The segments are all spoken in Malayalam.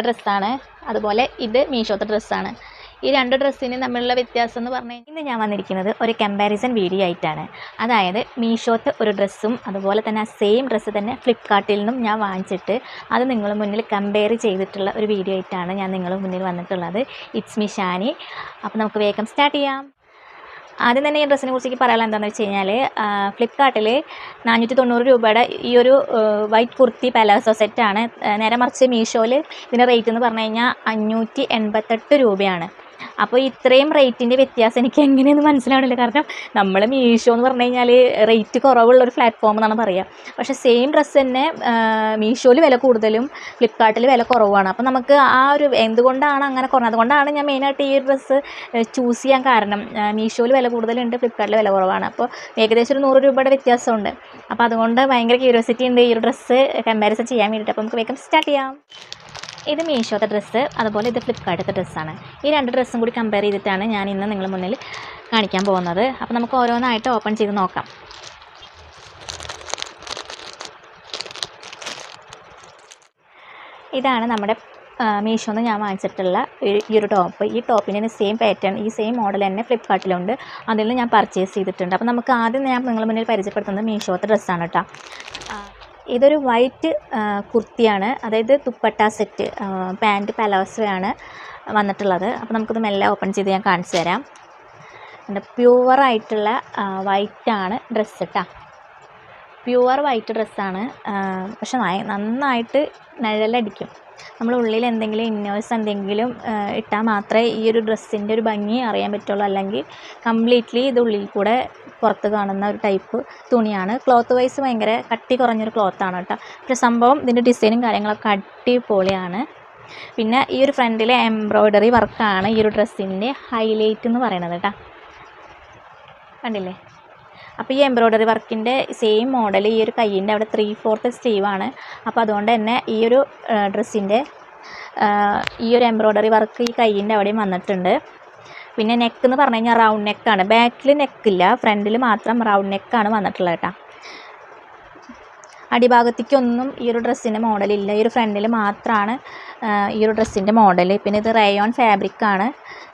ഡ്രസ്സാണ് അതുപോലെ ഇത് മീഷോത്തെ ഡ്രസ്സാണ് ഈ രണ്ട് ഡ്രസ്സിന് തമ്മിലുള്ള വ്യത്യാസം എന്ന് പറഞ്ഞു കഴിഞ്ഞാൽ ഇന്ന് ഞാൻ വന്നിരിക്കുന്നത് ഒരു കമ്പാരിസൺ വീഡിയോ ആയിട്ടാണ്. അതായത് മീഷോത്തെ ഒരു ഡ്രസ്സും അതുപോലെ തന്നെ ആ സെയിം ഡ്രസ്സ് തന്നെ ഫ്ലിപ്പ്കാർട്ടിൽ നിന്നും ഞാൻ വാങ്ങിച്ചിട്ട് അത് നിങ്ങൾ മുന്നിൽ കമ്പയർ ചെയ്തിട്ടുള്ള ഒരു വീഡിയോ ആയിട്ടാണ് ഞാൻ നിങ്ങളുടെ മുന്നിൽ വന്നിട്ടുള്ളത്. ഇറ്റ്സ് മി ഷാനി അപ്പോൾ നമുക്ക് വേഗം സ്റ്റാർട്ട് ചെയ്യാം. ആദ്യം തന്നെ ഈ ഡ്രസ്സിനെ കുറിച്ച് പറയാനുള്ള എന്താണെന്ന് വെച്ച് കഴിഞ്ഞാൽ ഫ്ലിപ്കാർട്ടിൽ നാനൂറ്റി തൊണ്ണൂറ് രൂപയുടെ ഈ ഒരു വൈറ്റ് കുർത്തി പലാസോ സെറ്റാണ് നേരെ മറിച്ച് മീഷോയിൽ ഇതിന്റെ റേറ്റ് എന്ന് പറഞ്ഞു കഴിഞ്ഞാൽ അഞ്ഞൂറ്റി എൺപത്തെട്ട് രൂപയാണ്. അപ്പോൾ ഇത്രയും റേറ്റിന്റെ വ്യത്യാസം എനിക്ക് എങ്ങനെയെന്ന് മനസ്സിലാവണില്ല. കാരണം നമ്മൾ മീഷോ എന്ന് പറഞ്ഞു കഴിഞ്ഞാൽ റേറ്റ് കുറവുള്ള ഒരു പ്ലാറ്റ്ഫോം എന്നാണ് പറയുക പക്ഷേ സെയിം ഡ്രസ്സ് തന്നെ മീഷോയിൽ വില കൂടുതലും ഫ്ലിപ്കാർട്ടിൽ വില കുറവാണ്. അപ്പോൾ നമുക്ക് ആ ഒരു എന്തുകൊണ്ടാണ് അങ്ങനെ കുറഞ്ഞത്? അതുകൊണ്ടാണ് ഞാൻ മെയിനായിട്ട് ഈ ഡ്രസ്സ് ചൂസ് ചെയ്യാൻ കാരണം മീഷോയിൽ വില കൂടുതലുണ്ട് ഫ്ലിപ്കാർട്ടിൽ വില കുറവാണ്. അപ്പോൾ ഏകദേശം ഒരു നൂറ് രൂപയുടെ വ്യത്യാസമുണ്ട്. അപ്പോൾ അതുകൊണ്ട് ഭയങ്കര ക്യൂരിയോസിറ്റി ഉണ്ട് ഈ ഒരു ഡ്രസ്സ് കമ്പാരിസൺ ചെയ്യാൻ വേണ്ടിയിട്ട്. അപ്പോൾ നമുക്ക് വേഗം സ്റ്റാർട്ട് ചെയ്യാം. ഇത് മീഷോത്തെ ഡ്രസ്സ് അതുപോലെ ഇത് ഫ്ലിപ്പ്കാർട്ടത്തെ ഡ്രസ്സാണ് ഈ രണ്ട് ഡ്രസ്സും കൂടി കമ്പയർ ചെയ്തിട്ടാണ് ഞാൻ ഇന്ന് നിങ്ങൾ മുന്നിൽ കാണിക്കാൻ പോകുന്നത്. അപ്പോൾ നമുക്ക് ഓരോന്നായിട്ട് ഓപ്പൺ ചെയ്ത് നോക്കാം. ഇതാണ് നമ്മുടെ മീഷോന്ന് ഞാൻ വാങ്ങിച്ചിട്ടുള്ള ഈ- ഒരു ടോപ്പ് ഈ ടോപ്പിന് സെയിം പാറ്റേൺ ഈ സെയിം മോഡൽ തന്നെ ഫ്ലിപ്പ്കാർട്ടിലുണ്ട് അതിൽ ഞാൻ പർച്ചേസ് ചെയ്തിട്ടുണ്ട്. അപ്പോൾ നമുക്ക് ആദ്യം ഞാൻ നിങ്ങളുടെ മുന്നിൽ പരിചയപ്പെടുത്തുന്നത് മീഷോത്തെ ഡ്രസ്സാണ് കേട്ടോ ഇതൊരു വൈറ്റ് കുർത്തിയാണ്. അതായത് തുപ്പട്ട സെറ്റ് പാന്റ് പലാസോയാണ് വന്നിട്ടുള്ളത്. അപ്പോൾ നമുക്കിത് മെല്ലെ ഓപ്പൺ ചെയ്ത് ഞാൻ കാണിച്ചു തരാം. പ്യുവറായിട്ടുള്ള വൈറ്റാണ് ഡ്രസ്സ് കേട്ടോ പ്യുവർ വൈറ്റ് ഡ്രസ്സാണ് പക്ഷെ നയ- നന്നായിട്ട് നിഴലടിക്കും. നമ്മൾ ഉള്ളിൽ എന്തെങ്കിലും ഇന്നേഴ്സ് എന്തെങ്കിലും ഇട്ടാൽ മാത്രമേ ഈ ഒരു ഡ്രസ്സിന്റെ ഒരു ഭംഗി അറിയാൻ പറ്റുള്ളൂ. അല്ലെങ്കിൽ കംപ്ലീറ്റ്ലി ഇത് ഉള്ളിൽ കൂടെ പുറത്ത് കാണുന്ന ഒരു ടൈപ്പ് തുണിയാണ്. ക്ലോത്ത് വൈസ് ഭയങ്കര കട്ടി കുറഞ്ഞൊരു ക്ലോത്താണ് കേട്ടോ. പക്ഷേ സംഭവം ഇതിന്റെ ഡിസൈനും കാര്യങ്ങളൊക്കെ അടിപൊളിയാണ്. പിന്നെ ഈ ഒരു ഫ്രണ്ടിലെ എംബ്രോയ്ഡറി വർക്കാണ് ഈ ഒരു ഡ്രസ്സിന്റെ ഹൈലൈറ്റ് എന്ന് പറയുന്നത് കേട്ടോ. കണ്ടില്ലേ? അപ്പോൾ ഈ എംബ്രോയ്ഡറി വർക്കിന്റെ സെയിം മോഡൽ ഈ ഒരു കയ്യിന്റെ അവിടെ ത്രീ ഫോർത്ത് സ്റ്റീവാണ് അപ്പോൾ അതുകൊണ്ട് തന്നെ ഈ ഒരു ഡ്രസ്സിന്റെ ഈ ഒരു എംബ്രോയ്ഡറി വർക്ക് ഈ കയ്യിന്റെ അവിടെയും വന്നിട്ടുണ്ട്. പിന്നെ നെക്ക് എന്ന് പറഞ്ഞു കഴിഞ്ഞാൽ റൗണ്ട് നെക്കാണ് ബാക്കിൽ നെക്കില്ല ഫ്രണ്ടിൽ മാത്രം റൗണ്ട് നെക്കാണ് വന്നിട്ടുള്ളത് കേട്ടോ. അടിഭാഗത്തേക്കൊന്നും ഈ ഒരു ഡ്രസ്സിന്റെ മോഡലില്ല ഈ ഒരു ഫ്രണ്ടിൽ മാത്രമാണ് ഈ ഒരു ഡ്രസ്സിന്റെ മോഡൽ പിന്നെ ഇത് റയോൺ ഫാബ്രിക്കാണ്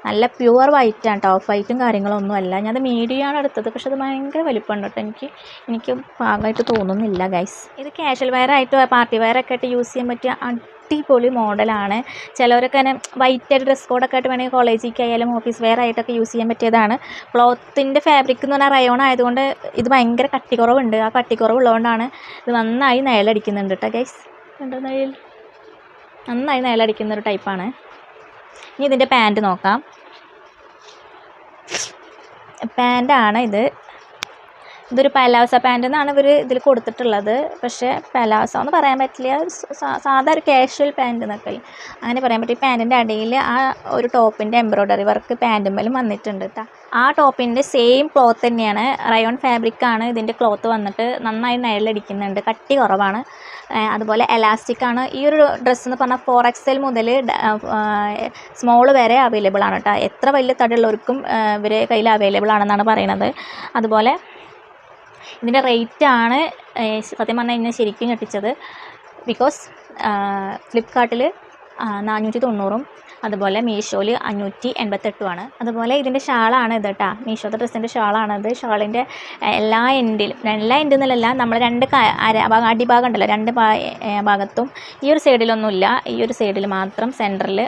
നല്ല പ്യുവർ വൈറ്റ് ആണ് ടോപ്പ് വൈറ്റും കാര്യങ്ങളൊന്നും അല്ല. ഞാനത് മീഡിയം ആണ് എടുത്തത് പക്ഷെ അത് ഭയങ്കര വലിപ്പമുണ്ട് കേട്ടോ. എനിക്ക് എനിക്ക് പാകമായിട്ട് തോന്നുന്നില്ല ഗൈസ് ഇത് കാഷ്വൽ വെയർ ആയിട്ട് പാർട്ടി വെയർ ആയിട്ട് യൂസ് ചെയ്യാൻ പറ്റിയ അടിപൊളി മോഡലാണ്. ചിലവരൊക്കെ തന്നെ വൈറ്റ് ആയിട്ട് ഡ്രസ് കോഡൊക്കെ ആയിട്ട് വേണമെങ്കിൽ കോളേജിലേക്ക് ആയാലും ഓഫീസ് വെയർ ആയിട്ടൊക്കെ യൂസ് ചെയ്യാൻ പറ്റിയതാണ്. ക്ലോത്തിന്റെ ഫാബ്രിക് എന്ന് പറഞ്ഞാൽ റയോൺ ആയതുകൊണ്ട് ഇത് ഭയങ്കര കട്ടിക്കുറവുണ്ട്. ആ കട്ടിക്കുറവുള്ളതുകൊണ്ടാണ് ഇത് നന്നായി നിഴലടിക്കുന്നുണ്ട് കേട്ടോ ഗൈസ് കണ്ടോ നിഴൽ നന്നായി നിഴലടിക്കുന്ന ഒരു ടൈപ്പാണ് ഇനി ഇതിന്റെ പാന്റ് നോക്കാം. പാന്റാണ് ഇത്. ഇതൊരു പലാസ പാന്റ് എന്നാണ് ഇവർ ഇതിൽ കൊടുത്തിട്ടുള്ളത്. പക്ഷേ പലാസ എന്ന് പറയാൻ പറ്റില്ല. സാധാ ഒരു കാഷ്വൽ പാന്റ് എന്നൊക്കെ അങ്ങനെ പറയാൻ പറ്റും പാന്റിന്റെ അടിയിൽ ആ ഒരു ടോപ്പിന്റെ എംബ്രോയ്ഡറി വർക്ക് പാന്റുമ്മലും വന്നിട്ടുണ്ട് കേട്ടോ ആ ടോപ്പിന്റെ സെയിം ക്ലോത്ത് തന്നെയാണ്. റയോൺ ഫാബ്രിക്കാണ് ഇതിന്റെ ക്ലോത്ത് വന്നിട്ട് നന്നായി നിഴലടിക്കുന്നുണ്ട്. കട്ടി കുറവാണ്. അതുപോലെ എലാസ്റ്റിക് ആണ്. ഈ ഒരു ഡ്രസ്സ് എന്ന് പറഞ്ഞാൽ ഫോർ എക്സൽ മുതൽ സ്മോൾ വരെ അവൈലബിൾ ആണ് കേട്ടോ എത്ര വലിയ തടിയുള്ളവർക്കും ഇവരെ കയ്യിൽ അവൈലബിൾ ആണെന്നാണ് പറയുന്നത് അതുപോലെ ഇതിന്റെ റേറ്റ് ആണ് സത്യം പറഞ്ഞാൽ കഴിഞ്ഞാൽ ശരിക്കും ഞെട്ടിച്ചത്. ബിക്കോസ് ഫ്ലിപ്കാർട്ടിൽ നാനൂറ്റി തൊണ്ണൂറും അതുപോലെ മീഷോയിൽ അഞ്ഞൂറ്റി എൺപത്തെട്ടുമാണ് അതുപോലെ ഇതിന്റെ ഷാളാണ് ഇത് കേട്ടോ മീഷോത്തെ ഡ്രസ്സിന്റെ ഷാളാണത് ഷാളിന്റെ എല്ലാ എൻഡിലും എല്ലാ എൻഡിൽ നിന്നല്ല നമ്മൾ രണ്ട് അടിഭാഗം ഉണ്ടല്ലോ രണ്ട് ഭാഗത്തും ഈ ഒരു സൈഡിലൊന്നുമില്ല ഈ ഒരു സൈഡിൽ മാത്രം സെന്ററിൽ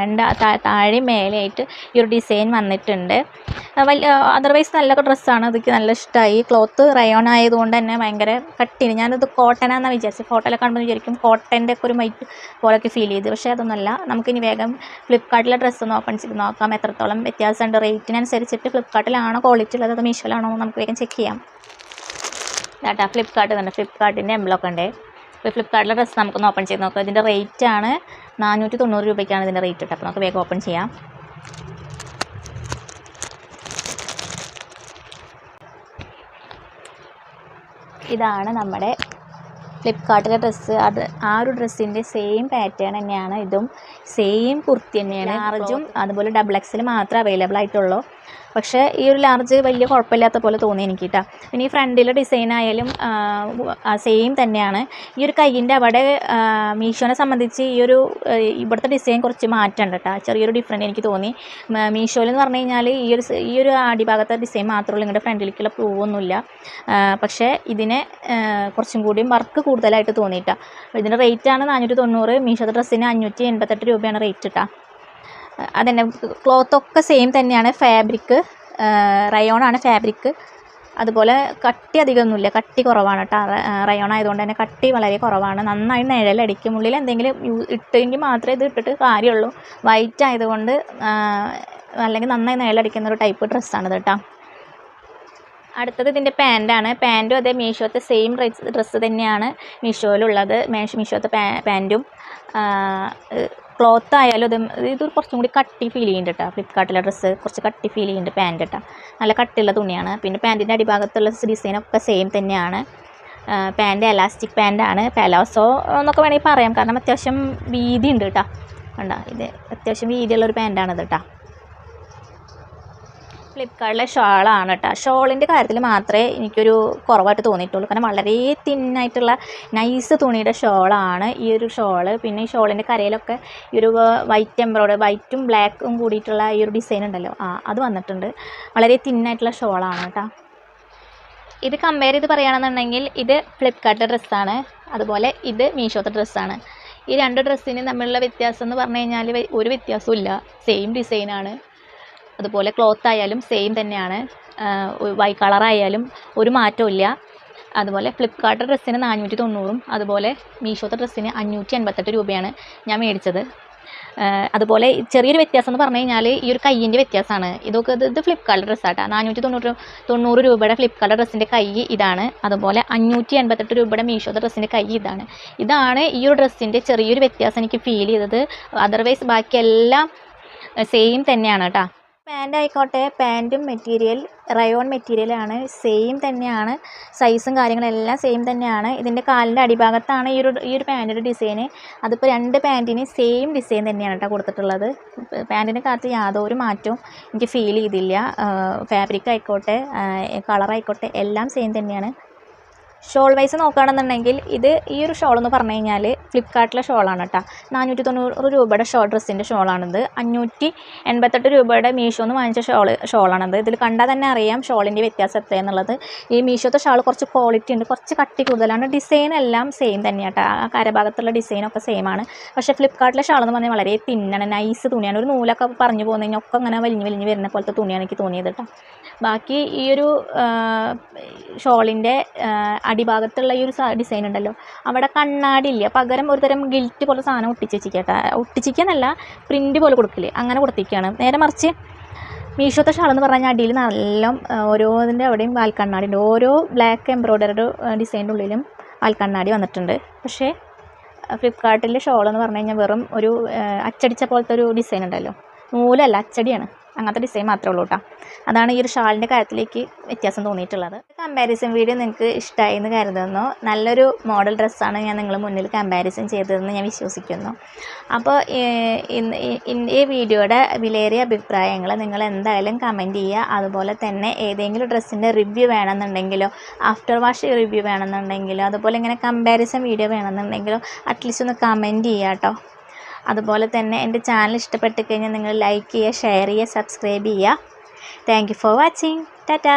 രണ്ട് താഴെ മേലെയായിട്ട് ഈ ഒരു ഡിസൈൻ വന്നിട്ടുണ്ട്. വലിയ അതർവൈസ് നല്ല ഡ്രസ്സാണ്. അതൊക്കെ നല്ല ഇഷ്ടമായി ക്ലോത്ത് റയോൺ ആയതുകൊണ്ട് തന്നെ ഭയങ്കര കട്ടിന് ഞാനത് കോട്ടനാണെന്ന് വിചാരിച്ചത്. ഫോട്ടോയിലൊക്കെ കാണുമ്പോൾ വിചാരിക്കും കോട്ടന്റെ ഒക്കെ ഒരു മൈറ്റ് പോലൊക്കെ ഫീൽ ചെയ്ത്. പക്ഷേ അതൊന്നുമല്ല നമുക്കിനി വേഗം ഫ്ലിപ്കാർട്ടിലെ ഡ്രസ്സ് ഒന്ന് ഓപ്പൺ ചെയ്ത് നോക്കാം. എത്രത്തോളം വ്യത്യാസമുണ്ട്? റേറ്റിനനുസരിച്ചിട്ട് ഫ്ലിപ്കാർട്ടിലാണോ? ക്വാളിറ്റി ഉള്ളത് അതോ മീഷോയിലാണോ? നമുക്ക് വേഗം ചെക്ക് ചെയ്യാം. ഡാട്ടാ ഫ്ലിപ്പ്കാർട്ട് തന്നെ. ഫ്ലിപ്കാർട്ടിന്റെ എംബ്ലോക്ക് ഉണ്ട്. ഇപ്പോൾ ഫ്ലിപ്കാർട്ടിലെ ഡ്രസ്സ് നമുക്കൊന്ന് ഓപ്പൺ ചെയ്ത് നോക്കാം. ഇതിന്റെ റേറ്റ് ആണ് നാനൂറ്റി തൊണ്ണൂറ് രൂപയ്ക്കാണ് ഇതിന്റെ റേറ്റ് ഇട്ടത് അപ്പോൾ നമുക്ക് വേഗം ഓപ്പൺ ചെയ്യാം. ഇതാണ് നമ്മുടെ ഫ്ലിപ്കാർട്ടിലെ ഡ്രസ്സ് അത് ആ ഒരു ഡ്രസ്സിന്റെ സെയിം പാറ്റേൺ തന്നെയാണ്. ഇതും സെയിം കുർത്തി തന്നെയാണ്. ലാർജും അതുപോലെ ഡബിൾ എക്സിൽ മാത്രമേ അവൈലബിൾ ആയിട്ടുള്ളൂ. പക്ഷേ ഈ ഒരു ലാർജ് വലിയ കുഴപ്പമില്ലാത്ത പോലെ തോന്നി എനിക്ക് കേട്ടോ പിന്നെ ഈ ഫ്രണ്ടിലെ ഡിസൈൻ ആയാലും സെയിം തന്നെയാണ്. ഈ ഒരു കയ്യിന്റെ അവിടെ മീഷോനെ സംബന്ധിച്ച് ഈ ഒരു ഇവിടുത്തെ ഡിസൈൻ കുറച്ച് മാറ്റമുണ്ട് കേട്ടോ ചെറിയൊരു ഡിഫറെന്റ് എനിക്ക് തോന്നി. മീഷോയിൽ എന്ന് പറഞ്ഞു കഴിഞ്ഞാൽ ഈ ഒരു ഈ ഒരു അടിഭാഗത്തെ ഡിസൈൻ മാത്രമേ ഉള്ളൂ. ഇങ്ങോട്ട് ഫ്രണ്ടിലേക്കുള്ള പ്രൂവൊന്നുമില്ല പക്ഷേ ഇതിനെ കുറച്ചും കൂടിയും വർക്ക് കൂടുതലായിട്ട് തോന്നിയിട്ടാ. ഇതിന്റെ റേറ്റാണ് നാനൂറ്റി തൊണ്ണൂറ് മീഷോത്തെ ഡ്രസ്സിന് അഞ്ഞൂറ്റി എൺപത്തെട്ട് രൂപയാണ് റേറ്റ് കേട്ടോ അതന്നെ ക്ലോത്തൊക്കെ സെയിം തന്നെയാണ് ഫാബ്രിക്ക് റയോൺ ആണ് ഫാബ്രിക്ക് അതുപോലെ കട്ടി അധികമൊന്നുമില്ല കട്ടി കുറവാണ് കേട്ടോ റയോൺ ആയതുകൊണ്ട് തന്നെ കട്ടി വളരെ കുറവാണ്. നന്നായി നിഴലടിക്കും ഉള്ളിൽ എന്തെങ്കിലും ഇട്ടെങ്കിൽ മാത്രമേ ഇത് ഇട്ടിട്ട് കാര്യമുള്ളൂ. വൈറ്റ് ആയതുകൊണ്ട് അല്ലെങ്കിൽ നന്നായി നിഴലടിക്കുന്ന ഒരു ടൈപ്പ് ഡ്രസ്സാണിത് കേട്ടോ അടുത്തത് ഇതിന്റെ പാന്റാണ് പാന്റും അതേ മീഷോത്തെ സെയിം ഡ്രസ് ഡ്രസ്സ് തന്നെയാണ് മീഷോയിലുള്ളത്. മീഷോത്തെ പാന്റും ക്ലോത്ത് ആയാലും അത് ഇത് കുറച്ചും കൂടി കട്ടി ഫീൽ ചെയ്യുന്നുണ്ട് കേട്ടോ ഫ്ലിപ്കാർട്ടിലെ ഡ്രസ്സ് കുറച്ച് കട്ടി ഫീൽ ചെയ്യുന്നുണ്ട് പാന്റ് കേട്ടോ നല്ല കട്ടിയുള്ള തുണിയാണ്. പിന്നെ പാന്റിന്റെ അടിഭാഗത്തുള്ള ഡിസൈനൊക്കെ സെയിം തന്നെയാണ്. പാന്റ് എലാസ്റ്റിക് പാന്റാണ് പലാസോ എന്നൊക്കെ വേണമെങ്കിൽ പറയാം. കാരണം അത്യാവശ്യം വീതി ഉണ്ട് കേട്ടോ കണ്ടോ? ഇത് അത്യാവശ്യം വീതിയുള്ളൊരു പാന്റാണിത് കേട്ടോ ഫ്ലിപ്കാർട്ടിലെ ഷോളാണ് കേട്ടോ. ഷോളിന്റെ കാര്യത്തിൽ മാത്രമേ എനിക്കൊരു കുറവായിട്ട് തോന്നിയിട്ടുള്ളൂ. കാരണം വളരെ തിന്നായിട്ടുള്ള നൈസ് തുണിയുടെ ഷോളാണ് ഈ ഒരു ഷോൾ. പിന്നെ ഈ ഷോളിന്റെ കരയിലൊക്കെ ഈ ഒരു വൈറ്റ് എംബ്രോയ്ഡറി വൈറ്റും ബ്ലാക്കും കൂടിയിട്ടുള്ള ഈ ഒരു ഡിസൈൻ ഉണ്ടല്ലോ. ആ അത് വന്നിട്ടുണ്ട്. വളരെ തിന്നായിട്ടുള്ള ഷോളാണ് കേട്ടോ. ഇത് കമ്പയർ ചെയ്ത് പറയുകയാണെന്നുണ്ടെങ്കിൽ ഇത് ഫ്ലിപ്കാർട്ടിലെ ഡ്രസ്സാണ്. അതുപോലെ ഇത് മീഷോത്തെ ഡ്രസ്സാണ്. ഈ രണ്ട് ഡ്രസ്സിന് തമ്മിലുള്ള വ്യത്യാസം എന്ന് പറഞ്ഞു കഴിഞ്ഞാൽ ഒരു വ്യത്യാസവും ഇല്ല സെയിം ഡിസൈനാണ് അതുപോലെ ക്ലോത്ത് ആയാലും സെയിം തന്നെയാണ്. വൈ കളറായാലും ഒരു മാറ്റവും ഇല്ല. അതുപോലെ ഫ്ലിപ്പ്കാർട്ട് ഡ്രസ്സിന് നാനൂറ്റി തൊണ്ണൂറും അതുപോലെ മീഷോത്തെ ഡ്രസ്സിന് അഞ്ഞൂറ്റി അൻപത്തെട്ട് രൂപയാണ് ഞാൻ മേടിച്ചത്. അതുപോലെ ചെറിയൊരു വ്യത്യാസം എന്ന് പറഞ്ഞു കഴിഞ്ഞാൽ ഈ ഒരു കയ്യിന്റെ വ്യത്യാസമാണ്. ഇതൊക്കെ ഇത് ഇത് ഫ്ലിപ്കാർട്ട് ഡ്രസ്സാട്ടോ. നാനൂറ്റി തൊണ്ണൂറ് തൊണ്ണൂറ് രൂപയുടെ ഫ്ലിപ്കാർട്ട് ഡ്രസ്സിന്റെ കൈ ഇതാണ്. അതുപോലെ അഞ്ഞൂറ്റി എൺപത്തെട്ട് രൂപയുടെ മീഷോത്തെ ഡ്രസ്സിന്റെ കൈ ഇതാണ്. ഇതാണ് ഈ ഒരു ഡ്രസ്സിന്റെ ചെറിയൊരു വ്യത്യാസം എനിക്ക് ഫീൽ ചെയ്തത്. അതർവൈസ് ബാക്കിയെല്ലാം സെയിം തന്നെയാണ് കേട്ടോ. പാന്റ് ആയിക്കോട്ടെ പാന്റും മെറ്റീരിയൽ റയോൺ മെറ്റീരിയലാണ് സെയിം തന്നെയാണ്. സൈസും കാര്യങ്ങളെല്ലാം സെയിം തന്നെയാണ്. ഇതിന്റെ കാലിന്റെ അടിഭാഗത്താണ് ഈ ഒരു ഈ ഒരു പാന്റിന്റെ ഡിസൈന് അതിപ്പോൾ രണ്ട് പാന്റിന് സെയിം ഡിസൈൻ തന്നെയാണ് കേട്ടോ കൊടുത്തിട്ടുള്ളത്. പാന്റിന്റെ കാര്യത്തിൽ യാതൊരു മാറ്റവും എനിക്ക് ഫീൽ ചെയ്തില്ല. ഫാബ്രിക് ആയിക്കോട്ടെ കളറായിക്കോട്ടെ എല്ലാം സെയിം തന്നെയാണ്. ഷോൾ വൈസ് നോക്കുകയാണെന്നുണ്ടെങ്കിൽ ഇത് ഈ ഒരു ഷോൾ എന്ന് പറഞ്ഞു കഴിഞ്ഞാൽ ഫ്ലിപ്കാർട്ടിലെ ഷോളാണ് കേട്ടോ. നാനൂറ്റി തൊണ്ണൂറ് രൂപയുടെ ഷോൾ ഡ്രസ്സിന്റെ ഷോളാണിത് അഞ്ഞൂറ്റി എൺപത്തെട്ട് രൂപയുടെ മീഷോന്ന് വാങ്ങിച്ച ഷോൾ ഷോളാണിത് ഇതിൽ കണ്ടാൽ തന്നെ അറിയാം ഷോളിന്റെ വ്യത്യാസം എത്രയെന്നുള്ളത് ഈ മീഷോത്തെ ഷാൾ കുറച്ച് ക്വാളിറ്റി ഉണ്ട് കുറച്ച് കട്ടി കൂടുതലാണ്. ഡിസൈൻ എല്ലാം സെയിം തന്നെയാണ് കേട്ടോ. ആ കരഭാഗത്തുള്ള ഡിസൈനൊക്കെ സെയിം ആണ്. പക്ഷേ ഫ്ലിപ്കാർട്ടിലെ ഷാൾ എന്ന് പറഞ്ഞാൽ വളരെ തിന്നാണ് നൈസ് തുണിയാണ്. ഒരു നൂലൊക്കെ പറഞ്ഞു പോകുന്ന കഴിഞ്ഞാൽ ഒക്കെ അങ്ങനെ വലിഞ്ഞ് വലിഞ്ഞ് വരുന്ന പോലത്തെ തുണിയാണ് എനിക്ക് തോന്നിയത് കേട്ടോ. ബാക്കി ഈ ഒരു ഷോളിന്റെ അടിഭാഗത്തുള്ള ഈ ഒരു ഡിസൈൻ ഉണ്ടല്ലോ. അവിടെ കണ്ണാടി ഇല്ല പകരം ഒരു തരം ഗിൽറ്റ് പോലെ സാധനം ഒട്ടിച്ച് വെച്ചിരിക്കട്ടെ. ഒട്ടിച്ചിരിക്കാന്നല്ല പ്രിന്റ് പോലെ കൊടുക്കില്ലേ അങ്ങനെ കൊടുത്തിരിക്കുകയാണ്. നേരെ മറിച്ച് മീഷോത്തെ ഷാൾ എന്ന് പറഞ്ഞാൽ അടിയിൽ നല്ല ഓരോതിന്റെ അവിടെയും വാൽക്കണ്ണാടി ഉണ്ട് ഓരോ ബ്ലാക്ക് എംബ്രോയ്ഡറി ഡിസൈന്റെ ഉള്ളിലും വാൽക്കണ്ണാടി വന്നിട്ടുണ്ട്. പക്ഷേ ഫ്ലിപ്പ്കാർട്ടിലെ ഷോൾ എന്ന് പറഞ്ഞു കഴിഞ്ഞാൽ വെറും ഒരു അച്ചടിച്ച പോലത്തെ ഒരു ഡിസൈൻ ഉണ്ടല്ലോ. നൂലല്ല അച്ചടിയാണ്. അങ്ങനത്തെ ഡിസൈൻ മാത്രമേ ഉള്ളൂ കേട്ടോ അതാണ് ഈ ഒരു ഷാളിന്റെ കാര്യത്തിലേക്ക് വ്യത്യാസം തോന്നിയിട്ടുള്ളത്. കമ്പാരിസൺ വീഡിയോ നിങ്ങൾക്ക് ഇഷ്ടമായി എന്ന് കരുതുന്നു. നല്ലൊരു മോഡൽ ഡ്രസ്സാണ് ഞാൻ നിങ്ങൾ മുന്നിൽ കമ്പാരിസൺ ചെയ്തതെന്ന് ഞാൻ വിശ്വസിക്കുന്നു. അപ്പോൾ ഈ വീഡിയോയുടെ വിലയേറിയ അഭിപ്രായങ്ങൾ നിങ്ങൾ എന്തായാലും കമന്റ് ചെയ്യുക. അതുപോലെ തന്നെ ഏതെങ്കിലും ഡ്രസ്സിന്റെ റിവ്യൂ വേണമെന്നുണ്ടെങ്കിലോ ആഫ്റ്റർ വാഷ് റിവ്യൂ വേണമെന്നുണ്ടെങ്കിലോ അതുപോലെ ഇങ്ങനെ കമ്പാരിസൺ വീഡിയോ വേണമെന്നുണ്ടെങ്കിലോ അറ്റ്ലീസ്റ്റ് ഒന്ന് കമന്റ് ചെയ്യുക കേട്ടോ അതുപോലെ തന്നെ എന്റെ ചാനൽ ഇഷ്ടപ്പെട്ട് കഴിഞ്ഞാൽ നിങ്ങൾ ലൈക്ക് ചെയ്യുക ഷെയർ ചെയ്യുക സബ്സ്ക്രൈബ് ചെയ്യുക. Thank you for watching tata